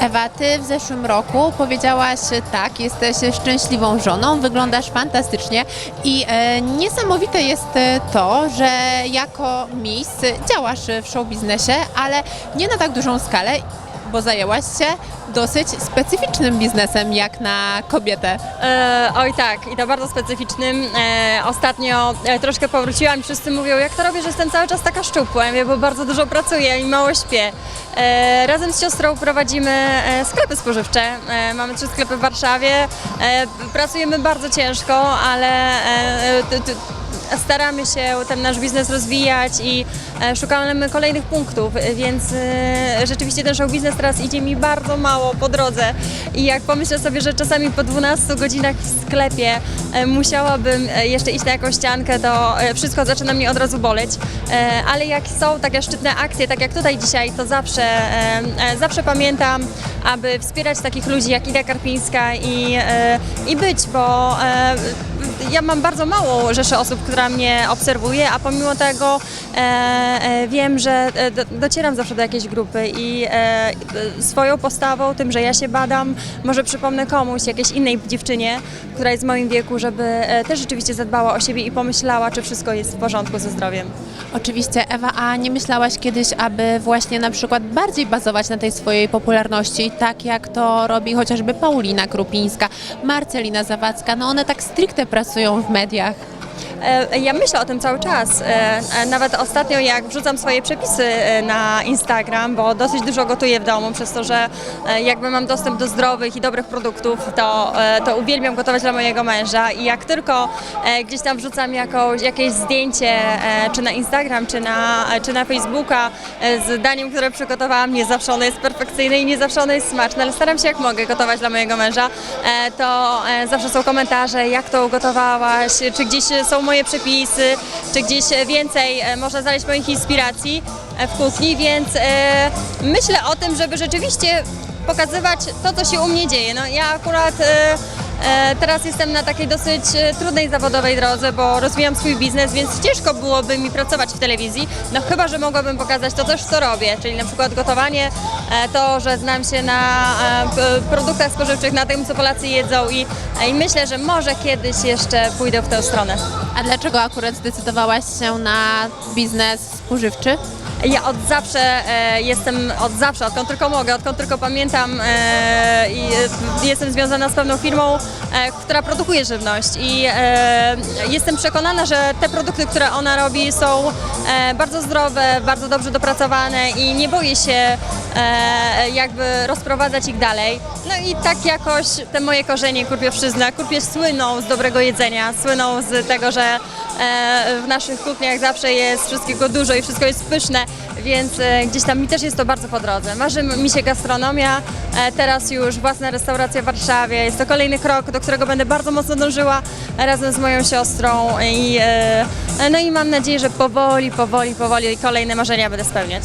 Ewa, ty w zeszłym roku powiedziałaś tak, jesteś szczęśliwą żoną, wyglądasz fantastycznie i e, niesamowite jest e, to, że jako miss działasz w show biznesie, ale nie na tak dużą skalę, bo zajęłaś się dosyć specyficznym biznesem jak na kobietę. E, oj tak, i to bardzo specyficznym. E, ostatnio e, troszkę powróciłam i wszyscy mówią, jak to robię, że jestem cały czas taka szczupła, ja bo bardzo dużo pracuję i mało śpię. E, razem z siostrą prowadzimy e, sklepy spożywcze. E, mamy trzy sklepy w Warszawie. E, pracujemy bardzo ciężko, ale e, t, t, staramy się ten nasz biznes rozwijać i e, szukamy kolejnych punktów, więc e, rzeczywiście ten show biznes teraz idzie mi bardzo mało po drodze. I jak pomyślę sobie, że czasami po 12 godzinach w sklepie e, musiałabym jeszcze iść na jakąś ściankę, to wszystko zaczyna mnie od razu boleć, ale jak są takie szczytne akcje, tak jak tutaj dzisiaj, to zawsze, zawsze pamiętam, aby wspierać takich ludzi jak Ida Karpińska i, i być, bo ja mam bardzo mało rzeszę osób, która mnie obserwuje, a pomimo tego e, e, wiem, że e, do, docieram zawsze do jakiejś grupy i swoją postawą, tym, że ja się badam, może przypomnę komuś, jakiejś innej dziewczynie, która jest w moim wieku, żeby też rzeczywiście zadbała o siebie i pomyślała, czy wszystko jest w porządku ze zdrowiem. Oczywiście, Ewa, a nie myślałaś kiedyś, aby właśnie na przykład bardziej bazować na tej swojej popularności, tak jak to robi chociażby Paulina Krupińska, Marcelina Zawadzka, no one tak stricte pracują w mediach. E, Ja myślę o tym cały czas. E, e, Nawet ostatnio, jak wrzucam swoje przepisy na Instagram, bo dosyć dużo gotuję w domu, przez to, że jakby mam dostęp do zdrowych i dobrych produktów, to, to uwielbiam gotować dla mojego męża. I jak tylko gdzieś tam wrzucam jakąś, jakieś zdjęcie, czy na Instagram, czy na, czy na Facebooka, z daniem, które przygotowałam, nie zawsze ono jest perfekcyjne i nie zawsze ono jest smaczne, ale staram się jak mogę gotować dla mojego męża, to zawsze są komentarze, jak to ugotowałaś, czy gdzieś są moje przepisy, czy gdzieś więcej e, można znaleźć moich inspiracji e, w kuchni, więc e, myślę o tym, żeby rzeczywiście pokazywać to, co się u mnie dzieje. No, ja akurat e, e, teraz jestem na takiej dosyć e, trudnej zawodowej drodze, bo rozwijam swój biznes, więc ciężko byłoby mi pracować w telewizji, no chyba, że mogłabym pokazać to też, co robię, czyli na przykład gotowanie, e, to, że znam się na e, produktach spożywczych, na tym, co Polacy jedzą i, e, i myślę, że może kiedyś jeszcze pójdę w tę stronę. A dlaczego akurat zdecydowałaś się na biznes spożywczy? Ja od zawsze e, jestem, od zawsze, odkąd tylko mogę, odkąd tylko pamiętam e, i e, jestem związana z pewną firmą, e, która produkuje żywność i e, jestem przekonana, że te produkty, które ona robi są e, bardzo zdrowe, bardzo dobrze dopracowane i nie boję się e, jakby rozprowadzać ich dalej. No i tak jakoś te moje korzenie kurpiowszczyzna, kurpie słyną z dobrego jedzenia, słyną z tego, że e, w naszych kuchniach zawsze jest wszystkiego dużo i wszystko jest pyszne, więc e, gdzieś tam mi też jest to bardzo po drodze. Marzy mi się gastronomia, e, teraz już własna restauracja w Warszawie. Jest to kolejny krok, do którego będę bardzo mocno dążyła razem z moją siostrą i, no i mam nadzieję, że powoli, powoli, powoli kolejne marzenia będę spełniać.